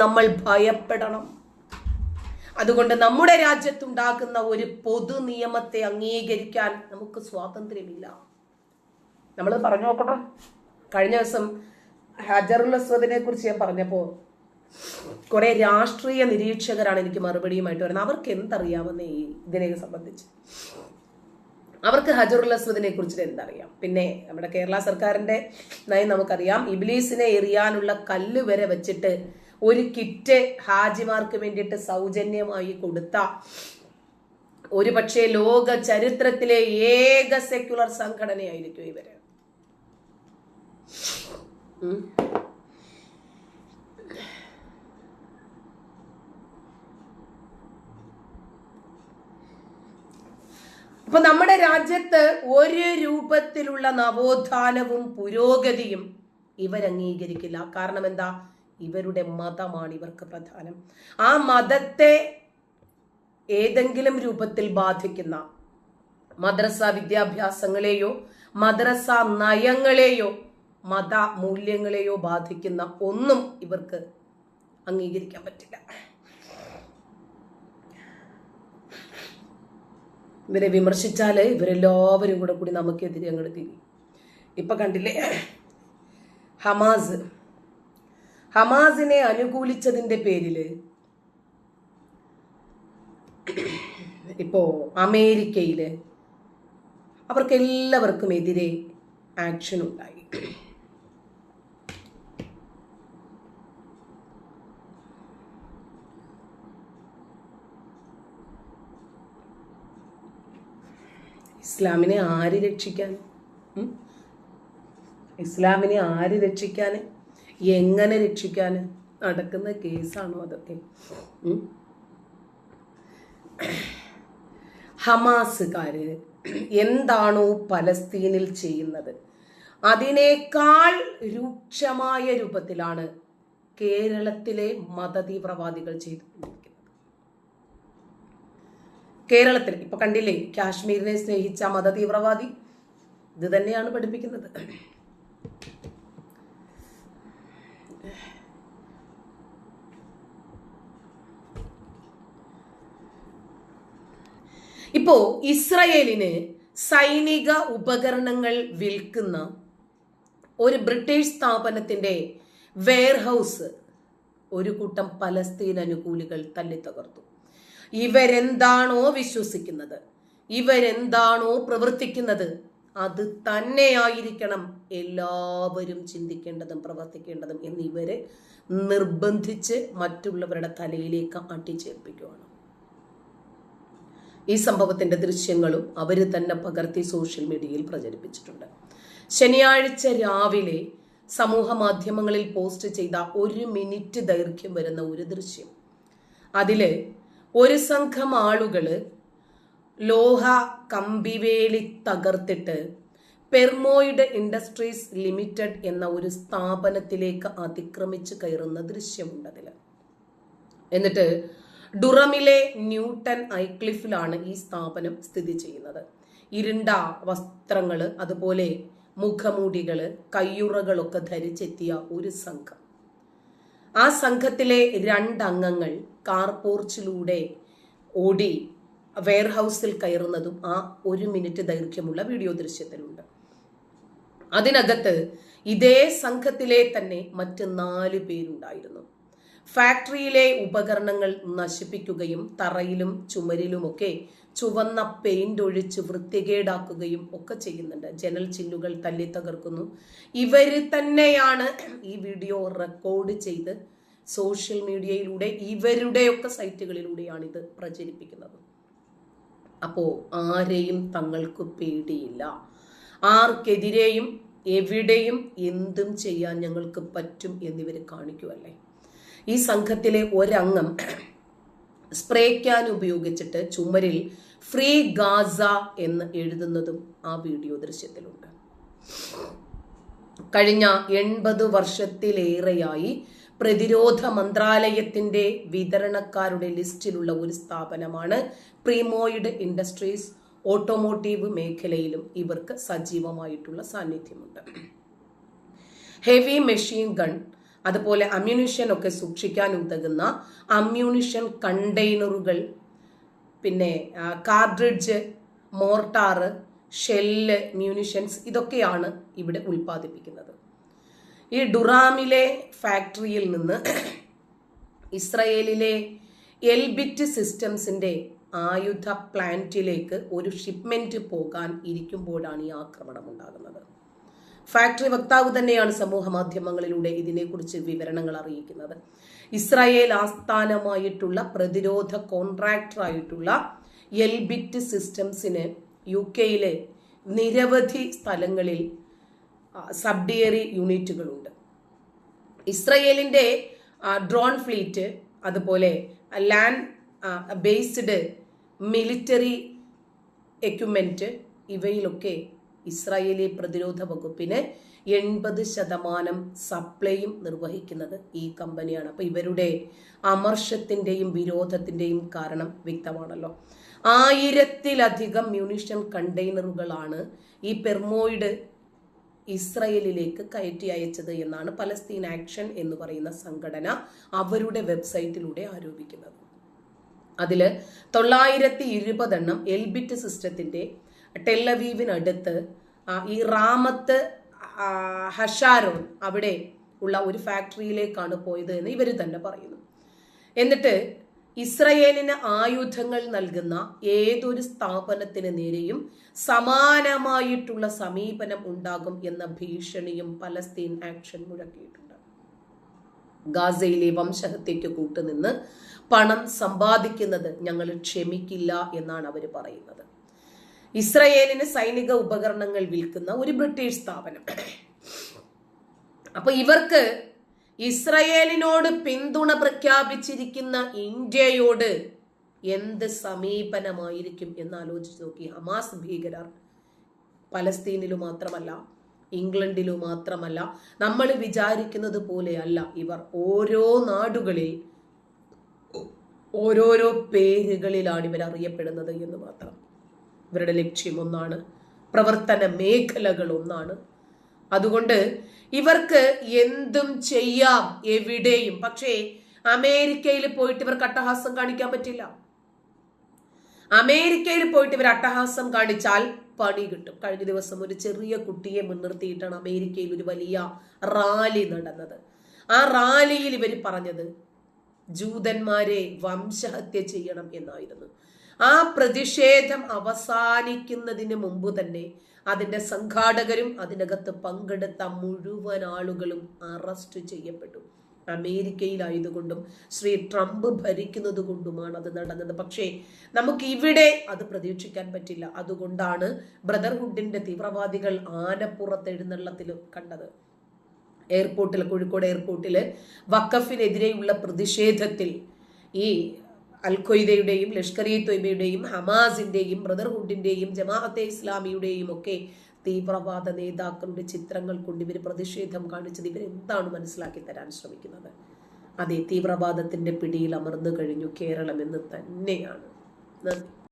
നമ്മൾ ഭയപ്പെടണം. അതുകൊണ്ട് നമ്മുടെ രാജ്യത്തുണ്ടാകുന്ന ഒരു പൊതു നിയമത്തെ അംഗീകരിക്കാൻ നമുക്ക് സ്വാതന്ത്ര്യമില്ല. നമ്മൾ പറഞ്ഞു നോക്കണം കഴിഞ്ഞ ദിവസം ഹജറുൽ കുറിച്ച് ഞാൻ പറഞ്ഞപ്പോൾ കുറെ രാഷ്ട്രീയ നിരീക്ഷകരാണ് എനിക്ക് മറുപടിയുമായിട്ട് വരുന്നത്. അവർക്ക് എന്തറിയാമെന്ന് ഈ ഇതിനെ സംബന്ധിച്ച്? അവർക്ക് ഹജറുൽ അസ്വദിനെ കുറിച്ച് എന്തറിയാം? പിന്നെ നമ്മുടെ കേരള സർക്കാരിന്റെ നയം നമുക്കറിയാം. ഇബ്ലീസിനെ എറിയാനുള്ള കല്ല് വരെ വെച്ചിട്ട് ഒരു കിറ്റ് ഹാജിമാർക്ക് വേണ്ടിയിട്ട് സൗജന്യമായി കൊടുത്ത ഒരു പക്ഷേ ലോക ചരിത്രത്തിലെ ഏക സെക്യുലർ സംഘടനയായിരിക്കും ഇവർ. അപ്പൊ നമ്മുടെ രാജ്യത്ത് ഒരു രൂപത്തിലുള്ള നവോത്ഥാനവും പുരോഗതിയും ഇവരംഗീകരിക്കില്ല. കാരണം എന്താ? ഇവരുടെ മതമാണ് ഇവർക്ക് പ്രധാനം. ആ മതത്തെ ഏതെങ്കിലും രൂപത്തിൽ ബാധിക്കുന്ന മദ്രസ വിദ്യാഭ്യാസങ്ങളെയോ മദ്രസ നയങ്ങളെയോ മത മൂല്യങ്ങളെയോ ബാധിക്കുന്ന ഒന്നും ഇവർക്ക് അംഗീകരിക്കാൻ പറ്റില്ല. ഇവരെ വിമർശിച്ചാൽ ഇവരെല്ലാവരും കൂടെ കൂടി നമുക്കെതിരെ അങ്ങോട്ട് തിരി ഇപ്പൊ കണ്ടില്ലേ? ഹമാസ് ഹമാസിനെ അനുകൂലിച്ചതിന്റെ പേരിൽ ഇപ്പോൾ അമേരിക്കയിൽ അവർക്ക് എല്ലാവർക്കും എതിരെ ആക്ഷൻ ഉണ്ടായി ഇസ്ലാമിനെ ആര് രക്ഷിക്കാൻ? ഇസ്ലാമിനെ ആര് രക്ഷിക്കാൻ? എങ്ങനെ രക്ഷിക്കാൻ നടക്കുന്ന കേസാണോ അതൊക്കെ? ഹമാസുകാർ എന്താണോ പലസ്തീനിൽ ചെയ്യുന്നത്? അതിനേക്കാൾ രൂക്ഷമായ രൂപത്തിലാണ് കേരളത്തിലെ മതതീവ്രവാദികൾ ചെയ്തുകൊണ്ടിരിക്കുന്നത്. കേരളത്തിൽ ഇപ്പൊ കണ്ടില്ലേ കാശ്മീരിനെ സ്നേഹിച്ച മതതീവ്രവാദി ഇത് തന്നെയാണ് പഠിപ്പിക്കുന്നത്. ഇപ്പോ ഇസ്രയേലിന് സൈനിക ഉപകരണങ്ങൾ വിൽക്കുന്ന ഒരു ബ്രിട്ടീഷ് സ്ഥാപനത്തിന്റെ വെയർഹൗസ് ഒരു കൂട്ടം പലസ്തീൻ അനുകൂലികൾ തല്ലി തകർത്തു ഇവരെന്താണോ വിശ്വസിക്കുന്നത്? ഇവരെന്താണോ പ്രവർത്തിക്കുന്നത്? അത് തന്നെയായിരിക്കണം എല്ലാവരും ചിന്തിക്കേണ്ടതും പ്രവർത്തിക്കേണ്ടതും എന്നിവരെ നിർബന്ധിച്ച് മറ്റുള്ളവരുടെ തലയിലേക്ക് അട്ടിച്ചേൽപ്പിക്കുകയാണ് ഈ സംഭവത്തിന്റെ ദൃശ്യങ്ങളും അവർ തന്നെ പകർത്തി സോഷ്യൽ മീഡിയയിൽ പ്രചരിപ്പിച്ചിട്ടുണ്ട്. ശനിയാഴ്ച രാവിലെ സമൂഹ മാധ്യമങ്ങളിൽ പോസ്റ്റ് ചെയ്ത ഒരു മിനിറ്റ് ദൈർഘ്യം വരുന്ന ഒരു ദൃശ്യം. അതിൽ ഒരു സംഘം ആളുകൾ ലോഹ കമ്പിവേലി തകർത്തിട്ട് പെർമോയിഡ് ഇൻഡസ്ട്രീസ് ലിമിറ്റഡ് എന്ന ഒരു സ്ഥാപനത്തിലേക്ക് അതിക്രമിച്ച് കയറുന്ന ദൃശ്യമുണ്ട് അതിൽ എന്നിട്ട് ഡുറമിലെ ന്യൂട്ടൺ ഐക്ലിഫിലാണ് ഈ സ്ഥാപനം സ്ഥിതി ചെയ്യുന്നത്. ഇരുണ്ട വസ്ത്രങ്ങൾ അതുപോലെ മുഖമൂടികൾ കയ്യുറകളൊക്കെ ധരിച്ചെത്തിയ ഒരു സംഘം. ആ സംഘത്തിലെ രണ്ടംഗങ്ങൾ കാർ പോർച്ചിലൂടെ ഓടി വെയർഹൗസിൽ കയറുന്നതും ആ ഒരു മിനിറ്റ് ദൈർഘ്യമുള്ള വീഡിയോ ദൃശ്യത്തിലുണ്ട്. അതിനകത്ത് ഇതേ സംഘത്തിലെ തന്നെ മറ്റ് നാല് പേരുണ്ടായിരുന്നു. ഫാക്ടറിയിലെ ഉപകരണങ്ങൾ നശിപ്പിക്കുകയും തറയിലും ചുമരിലുമൊക്കെ ചുവന്ന പെയിന്റ് ഒഴിച്ച് വൃത്തികേടാക്കുകയും ഒക്കെ ചെയ്യുന്നുണ്ട്. ജനൽ ചില്ലുകൾ തല്ലി തകർക്കുന്നു. ഇവർ തന്നെയാണ് ഈ വീഡിയോ റെക്കോർഡ് ചെയ്ത് സോഷ്യൽ മീഡിയയിലൂടെ ഇവരുടെയൊക്കെ സൈറ്റുകളിലൂടെയാണ് ഇത് പ്രചരിപ്പിക്കുന്നത്. അപ്പോ ആരെയും തങ്ങൾക്ക് പേടിയില്ല. ആർക്കെതിരെയും എവിടെയും എന്തും ചെയ്യാൻ ഞങ്ങൾക്ക് പറ്റും എന്നിവർ കാണിക്കുമല്ലേ ഈ സംഘത്തിലെ ഒരംഗം സ്പ്രേ ക്യാൻ ഉപയോഗിച്ചിട്ട് ചുമരിൽ ഫ്രീ ഗാസ എന്ന് എഴുതുന്നതും ആ വീഡിയോ ദൃശ്യത്തിലുണ്ട്. കഴിഞ്ഞ എൺപത് വർഷത്തിലേറെയായി പ്രതിരോധ മന്ത്രാലയത്തിന്റെ വിതരണക്കാരുടെ ലിസ്റ്റിലുള്ള ഒരു സ്ഥാപനമാണ് പ്രീമോയിഡ് ഇൻഡസ്ട്രീസ് ഓട്ടോമോട്ടീവ് മേഖലയിലും ഇവർക്ക് സജീവമായിട്ടുള്ള സാന്നിധ്യമുണ്ട്. ഹെവി മെഷീൻ ഗൺ അതുപോലെ അമ്യൂണിഷൻ ഒക്കെ സൂക്ഷിക്കാൻ ഉതകുന്ന അമ്യൂണിഷൻ കണ്ടെയ്നറുകൾ പിന്നെ കാർഡ്രിഡ്ജ് മോർട്ടാറ് ഷെല്ല് മ്യൂണിഷൻസ് ഇതൊക്കെയാണ് ഇവിടെ ഉൽപ്പാദിപ്പിക്കുന്നത്. ഈ ഡുറാമിലെ ഫാക്ടറിയിൽ നിന്ന് ഇസ്രയേലിലെ എൽബിറ്റ് സിസ്റ്റംസിന്റെ ആയുധ പ്ലാന്റിലേക്ക് ഒരു ഷിപ്മെന്റ് പോകാൻ ഇരിക്കുമ്പോഴാണ് ഈ ആക്രമണം ഉണ്ടാകുന്നത്. ഫാക്ടറി വക്താവ് തന്നെയാണ് സമൂഹ മാധ്യമങ്ങളിലൂടെ ഇതിനെക്കുറിച്ച് വിവരണങ്ങൾ അറിയിക്കുന്നത്. ഇസ്രായേൽ ആസ്ഥാനമായിട്ടുള്ള പ്രതിരോധ കോൺട്രാക്ടറായിട്ടുള്ള എൽബിറ്റ് സിസ്റ്റംസിന് യു കെയിലെ നിരവധി സ്ഥലങ്ങളിൽ സബ്ഡിയറി യൂണിറ്റുകളുണ്ട്. ഇസ്രയേലിന്റെ ഡ്രോൺ ഫ്ലീറ്റ് അതുപോലെ ലാൻഡ് ബേസ്ഡ് മിലിറ്ററി എക്യുപ്മെന്റ് ഇവയിലൊക്കെ ഇസ്രായേലി പ്രതിരോധ വകുപ്പിന് എൺപത് ശതമാനം സപ്ലൈയും നിർവഹിക്കുന്നത് ഈ കമ്പനിയാണ്. അപ്പൊ ഇവരുടെ അമർഷത്തിന്റെയും വിരോധത്തിന്റെയും കാരണം വ്യക്തമാണല്ലോ. ആയിരത്തിലധികം മ്യൂണിഷൻ കണ്ടെയ്നറുകളാണ് ഈ പെർമോയിഡ് ഇസ്രയേലിലേക്ക് കയറ്റി അയച്ചത് എന്നാണ് പലസ്തീൻ ആക്ഷൻ എന്ന് പറയുന്ന സംഘടന അവരുടെ വെബ്സൈറ്റിലൂടെ ആരോപിക്കുന്നത്. അതിൽ തൊള്ളായിരത്തി ഇരുപതെണ്ണം എൽബിറ്റ് സിസ്റ്റത്തിന്റെ ടെല്ലവീവിനടുത്ത് ഈ റാമത്ത് ഹഷാരോൺ അവിടെ ഉള്ള ഒരു ഫാക്ടറിയിലേക്കാണ് പോയത് എന്ന് ഇവർ തന്നെ പറയുന്നു. എന്നിട്ട് ഇസ്രയേലിന് ആയുധങ്ങൾ നൽകുന്ന ഏതൊരു സ്ഥാപനത്തിന് നേരെയും സമാനമായിട്ടുള്ള സമീപനം ഉണ്ടാകും എന്ന ഭീഷണിയും പലസ്തീൻ ആക്ഷൻ മുഴക്കിയിട്ടുണ്ട്. ഗാസയിലെ വംശഹത്യയ്ക്ക് കൂട്ടുനിന്ന് പണം സമ്പാദിക്കുന്നത് ഞങ്ങൾ ക്ഷമിക്കില്ല എന്നാണ് അവർ പറയുന്നത്. ഇസ്രയേലിന് സൈനിക ഉപകരണങ്ങൾ വിൽക്കുന്ന ഒരു ബ്രിട്ടീഷ് സ്ഥാപനം. അപ്പൊ ഇവർക്ക് ഇസ്രയേലിനോട് പിന്തുണ പ്രഖ്യാപിച്ചിരിക്കുന്ന ഇന്ത്യയോട് എന്ത് സമീപനമായിരിക്കും എന്ന് ആലോചിച്ച് നോക്കി. ഹമാസ് ഭീകരർ പലസ്തീനിലു മാത്രമല്ല ഇംഗ്ലണ്ടിലു മാത്രമല്ല നമ്മൾ വിചാരിക്കുന്നത് പോലെയല്ല. ഇവർ ഓരോ നാടുകളിൽ ഓരോരോ പേരുകളിലാണ് ഇവർ അറിയപ്പെടുന്നത് എന്ന് മാത്രം. ഇവരുടെ ലക്ഷ്യം ഒന്നാണ്. പ്രവർത്തന മേഖലകൾ ഒന്നാണ്. അതുകൊണ്ട് ഇവർക്ക് എന്തും ചെയ്യാം എവിടെയും. പക്ഷേ അമേരിക്കയിൽ പോയിട്ട് ഇവർക്ക് അട്ടഹാസം കാണിക്കാൻ പറ്റില്ല. അമേരിക്കയിൽ പോയിട്ട് ഇവർ അട്ടഹാസം കാണിച്ചാൽ പണി കിട്ടും. കഴിഞ്ഞ ദിവസം ഒരു ചെറിയ കുട്ടിയെ മുൻനിർത്തിയിട്ടാണ് അമേരിക്കയിൽ ഒരു വലിയ റാലി നടന്നത്. ആ റാലിയിൽ ഇവർ പറഞ്ഞത് ജൂതന്മാരെ വംശഹത്യ ചെയ്യണം എന്നായിരുന്നു. ആ പ്രതിഷേധം അവസാനിക്കുന്നതിന് മുമ്പ് തന്നെ അതിന്റെ സംഘാടകരും അതിനകത്ത് പങ്കെടുത്ത മുഴുവൻ ആളുകളും അറസ്റ്റ് ചെയ്യപ്പെട്ടു. അമേരിക്കയിലായതുകൊണ്ടും ശ്രീ ട്രംപ് ഭരിക്കുന്നത് കൊണ്ടുമാണ് അത് നടന്നത്. പക്ഷേ നമുക്ക് ഇവിടെ അത് പ്രതീക്ഷിക്കാൻ പറ്റില്ല. അതുകൊണ്ടാണ് ബ്രദർഹുഡിന്റെ തീവ്രവാദികൾ ആനപ്പുറത്ത് എഴുന്നള്ളത്തിൽ കണ്ടത്. എയർപോർട്ടിൽ കോഴിക്കോട് എയർപോർട്ടിൽ വക്കഫിനെതിരെയുള്ള പ്രതിഷേധത്തിൽ ഈ അൽഖ്വയ്ദയുടെയും ലഷ്കർ ഇ തൊയ്ബയുടെയും ഹമാസിന്റെയും ബ്രദർഹുഡിന്റെയും ജമാഅത്തെ ഇസ്ലാമിയുടെയും ഒക്കെ തീവ്രവാദ നേതാക്കളുടെ ചിത്രങ്ങൾ കൊണ്ട് ഇവർ പ്രതിഷേധം കാണിച്ചത് ഇവരെന്താണ് മനസ്സിലാക്കി തരാൻ ശ്രമിക്കുന്നത്? അതേ തീവ്രവാദത്തിന്റെ പിടിയിൽ അമർന്നു കഴിഞ്ഞു കേരളം എന്ന് തന്നെയാണ്. നന്ദി.